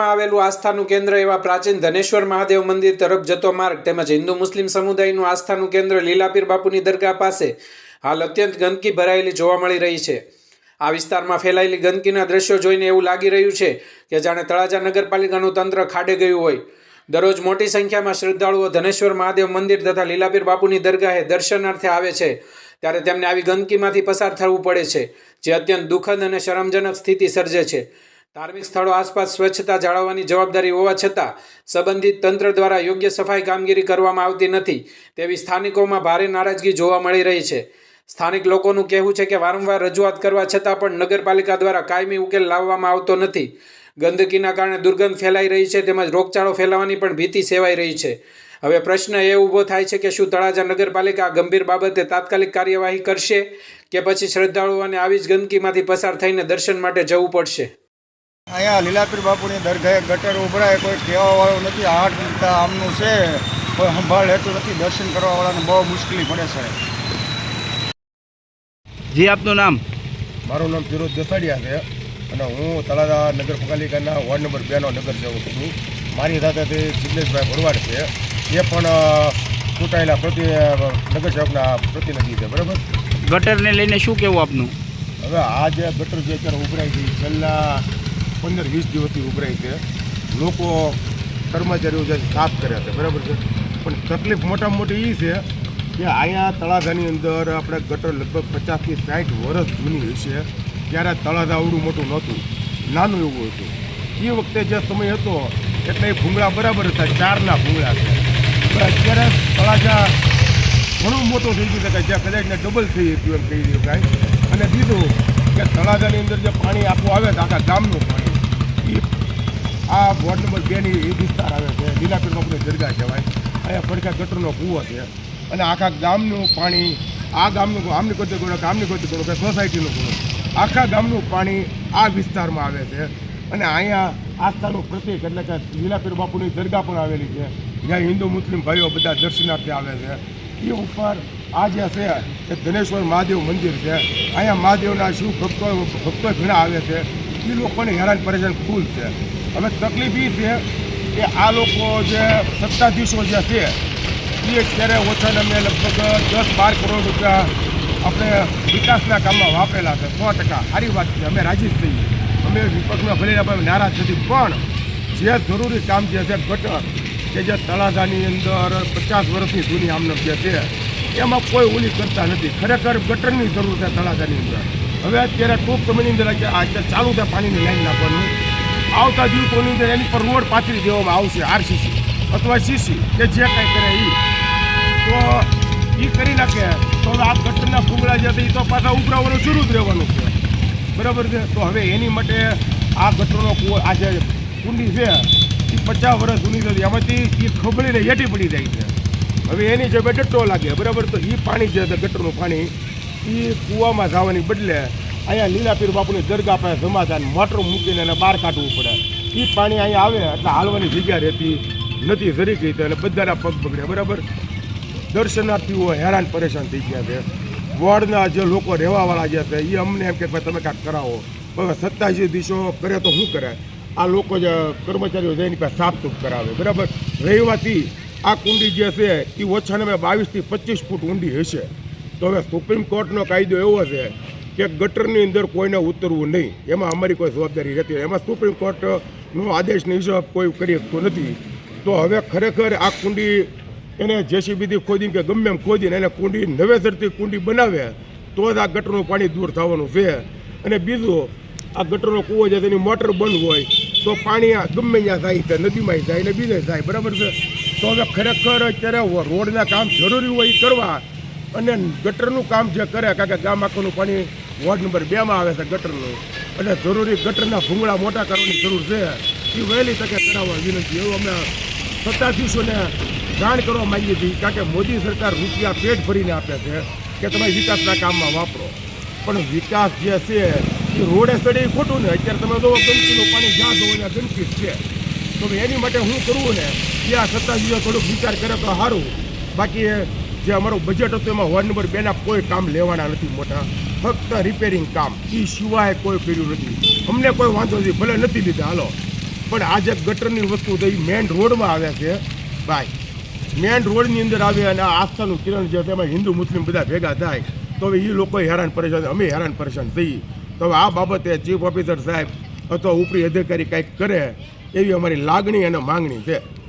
વિસ્તારમાં આવેલું આસ્થાનું કેન્દ્ર એવા પ્રાચીન ધનેશ્વર મહાદેવ મંદિર તરફ જતો માર્ગ તેમજ હિન્દુ મુસ્લિમ સમુદાયનું આસ્થાનું કેન્દ્ર લીલાપીર બાપુની દરગાહ પાસે હાલ અત્યંત ગંદકી ભરાયેલી જોવા મળી રહી છે. આ વિસ્તારમાં ફેલાયેલી ગંદકીના દ્રશ્યો જોઈને એવું લાગી રહ્યું છે કે જાણે તળાજા નગરપાલિકાનું તંત્ર ખાડે ગયું હોય. દરરોજ મોટી સંખ્યામાં શ્રદ્ધાળુઓ ધનેશ્વર મહાદેવ મંદિર તથા લીલાપીર બાપુની દરગાહે દર્શનાર્થે આવે છે. ત્યારે તેમને આવી ગંદકીમાંથી પસાર થવું પડે છે, જે અત્યંત દુઃખદ અને શરમજનક સ્થિતિ સર્જે છે. ધાર્મિક સ્થળો આસપાસ સ્વચ્છતા જાળવવાની જવાબદારી હોવા છતાં સંબંધિત તંત્ર દ્વારા યોગ્ય સફાઈ કામગીરી કરવામાં આવતી નથી તેવી સ્થાનિકોમાં ભારે નારાજગી જોવા મળી રહી છે. સ્થાનિક લોકોનું કહેવું છે કે વારંવાર રજૂઆત કરવા છતાં પણ નગરપાલિકા દ્વારા કાયમી ઉકેલ લાવવામાં આવતો નથી. ગંદકીના કારણે દુર્ગંધ ફેલાઈ રહી છે તેમજ રોગચાળો ફેલાવાની પણ ભીતિ સેવાઈ રહી છે. હવે પ્રશ્ન એ ઊભો થાય છે કે શું તળાજા નગરપાલિકા આ ગંભીર બાબતે તાત્કાલિક કાર્યવાહી કરશે કે પછી શ્રદ્ધાળુઓને આવી જ ગંદકીમાંથી પસાર થઈને દર્શન માટે જવું પડશે? અહીંયા લીલાપીર બાપુની દરગાહે ગટર ઉભરાય કોઈ કહેવાવાળું નથી આઠ આમનું છે કોઈ સંભાળ લેતું નથી દર્શન કરવાવાળાને બહુ મુશ્કેલી પડે છે. જી આપનું નામ? મારું નામ ફિરોજ દસાડિયા છે અને હું તળાજા નગરપાલિકાના વોર્ડ નંબર બેનો નગરસેવક છું. મારી સાથે તે જિગ્નેશભાઈ ભરવાડ છે. એ પણ ચૂંટાયેલા પ્રતિ નગરસેવકના પ્રતિનિધિ છે બરાબર? ગટરને લઈને શું કહેવું આપનું? હવે આ જે ગટર જે અત્યારે ઉભરાઈ છે છેલ્લા પંદર, વીસ દિવસથી ઉભરાય છે. લોકો કર્મચારીઓ જે સાફ કર્યા છે, બરાબર છે? પણ તકલીફ મોટામાં મોટી એ છે કે અહીંયા તળાજાની અંદર આપણે ગટર લગભગ પચાસથી સાઠ વર્ષ જૂની છે. ત્યારે તળાજા આવડું મોટું નહોતું, નાનું એવું હતું. એ વખતે જે સમય હતો, એટલે એ ભૂંગળા બરાબર હતા, ચારના ભૂંગળા છે. અત્યારે તળાજા ઘણું મોટું થઈ ગયું કે જ્યાં કદાચને ડબલ થઈ ગયું એમ કહી કાંઈ અને બીજું કે તળાજાની અંદર જે પાણી આખું આવે છે, આખા ગામનું પાણી. આ વોર્ડ નંબર બેની એ વિસ્તાર આવે છે લીલાપીર બાપુની દરગાહ કહેવાય. અહીંયા પડખા ગટરનો કૂવો છે. અને આખા ગામનું પાણી, આ ગામનું આમની કોઈ ગુણો ગામની કોઈ ગુણો કે સોસાયટીનું ગુણો આખા ગામનું પાણી આ વિસ્તારમાં આવે છે. અને અહીંયા આસ્થાનું પ્રતિક એટલે કે લીલાપીર બાપુની દરગાહ પણ આવેલી છે. જ્યાં હિન્દુ, મુસ્લિમ ભાઈઓ બધા દર્શનાર્થે આવે છે. એ ઉપર આ જે છે એ ધનેશ્વર મહાદેવ મંદિર છે. અહીંયા મહાદેવના શિવ ભક્તો ભક્તો ઘણા આવે છે. એ લોકોને હેરાન પરેશાન ફૂલ છે. હવે તકલીફ એ છે કે આ લોકો જે સત્તાધીશો જે છે એ અત્યારે ઓછાને અમે લગભગ દસ બાર કરોડ રૂપિયા આપણે વિકાસના કામમાં વાપરેલા છે, સો ટકા. સારી વાત છે, અમે રાજી જ થઈએ અમે વિપક્ષમાં ભલે અમે નારાજ નથી, પણ જે જરૂરી કામ જે છે, ગટર, કે જે તળાજાની અંદર પચાસ વર્ષની જૂની આમનો જે છે, એમાં કોઈ ઓલી કરતા નથી. ખરેખર ગટરની જરૂર છે તળાજાની અંદર. હવે અત્યારે ટૂંક સમયની અંદર આ ચાલુ છે, પાણીની લાઈન નાખવાનું. આવતા દિવસોની અંદર એની પર રોડ પાથરી દેવામાં આવશે, આરસીસી અથવા સીસી કે જે કાંઈ કરે એ તો એ કરી નાખે. તો હવે આ ગટરના ફૂગડા જે છે એ તો પાછા ઉભરાવાનું શરૂ જ રહેવાનું છે. બરાબર છે? તો હવે એની માટે આ ગટરનો કૂવો, આ જે કુંડી છે એ પચાસ વર્ષ જૂની થતી. એમાંથી એ ખબડીને હેઠી પડી જાય છે. હવે એની જે ડટ્ટો લાગે. બરાબર? તો એ પાણી જે હતા ગટરનું પાણી એ કૂવામાં જવાની બદલે અહીંયા લીલાપીર બાપુની દરગાહ પાસે જમાદાન મોટર મૂકીને એને બહાર કાઢવું પડે. એ પાણી અહીંયા આવે એટલે હાલવાની જગ્યા રહેતી નથી, જરી ગઈ તો એટલે બધાના પગ બગડે બરાબર? દર્શનાર્થીઓ હેરાન પરેશાન થઈ ગયા છે. વોર્ડના જે લોકો રહેવાવાળા જે છે એ અમને એમ કે ભાઈ તમે કાંઈક કરાવો. હવે સત્તાધીશો કરે તો શું કરે? આ લોકો જે કર્મચારીઓ જઈને પાસે સાફસૂફ કરાવે, બરાબર? રહેવાથી આ કુંડી જે છે એ ઓછાને બાવીસથી પચીસ ફૂટ ઊંડી હશે. તો હવે સુપ્રીમ કોર્ટનો કાયદો એવો છે કે ગટરની અંદર કોઈને ઉતરવું નહીં. એમાં અમારી કોઈ જવાબદારી રહેતી. એમાં સુપ્રીમ કોર્ટનો આદેશનો હિસાબ કોઈ કરી શકતું નથી. તો હવે ખરેખર આ કુંડી એને જેસીબીથી ખોદીને કે ગમે એમ ખોદીને એને કુંડી નવેસરથી કુંડી બનાવે, તો જ આ ગટરનું પાણી દૂર થવાનું છે. અને બીજું, આ ગટરનો કૂવો છે તેની મોટર બંધ હોય, તો પાણી ગમે ત્યાં જાય છે, નદીમાં જાય ને બીજે જાય, બરાબર છે? તો હવે ખરેખર અત્યારે રોડના કામ જરૂરી હોય કરવા. અને ગટરનું કામ જે કરે, કારણ કે ગામ આખાનું પાણી વોર્ડ નંબર બેમાં આવે છે ગટરનું. એટલે જરૂરી ગટરના ભૂંગળા મોટા કરવાની જરૂર છે. એ વહેલી તકે કરાવવા વિનંતી. એવું અમે સત્તાધીશોને જાણ કરવા માંગીએ છીએ, કારણ કે મોદી સરકાર રૂપિયા પેટ ભરીને આપે છે, કે તમે વિકાસના કામમાં વાપરો. પણ વિકાસ જે છે એ રોડે સડે ખોટું ને અત્યારે તમે જોવો ગંદકીનું પાણી જ્યાં જોવો ત્યાં ગંદકી છે. તો એની માટે હું કરવું ને એ આ સત્તાધીશો થોડુંક વિચાર કરે તો સારું. બાકી જે અમારું બજેટ હતું એમાં વોર્ડ નંબર બેના કોઈ કામ લેવાના નથી મોટા. ફક્ત રિપેરિંગ કામ. એ સિવાય કોઈ કર્યું નથી. અમને કોઈ વાંધો નથી, ભલે નથી લીધા, હાલો. પણ આ જે ગટરની વસ્તુ તો એ મેઇન રોડમાં આવે છે, ભાઈ. મેઇન રોડની અંદર આવે અને આ આસ્થાનું કિરણ છે તેમાં હિન્દુ, મુસ્લિમ બધા ભેગા થાય. તો હવે એ લોકો હેરાન પરેશાન, અમે હેરાન પરેશાન થઈ તો હવે આ બાબતે ચીફ ઓફિસર સાહેબ અથવા ઉપરી અધિકારી કંઈક કરે, એવી અમારી લાગણી અને માંગણી છે.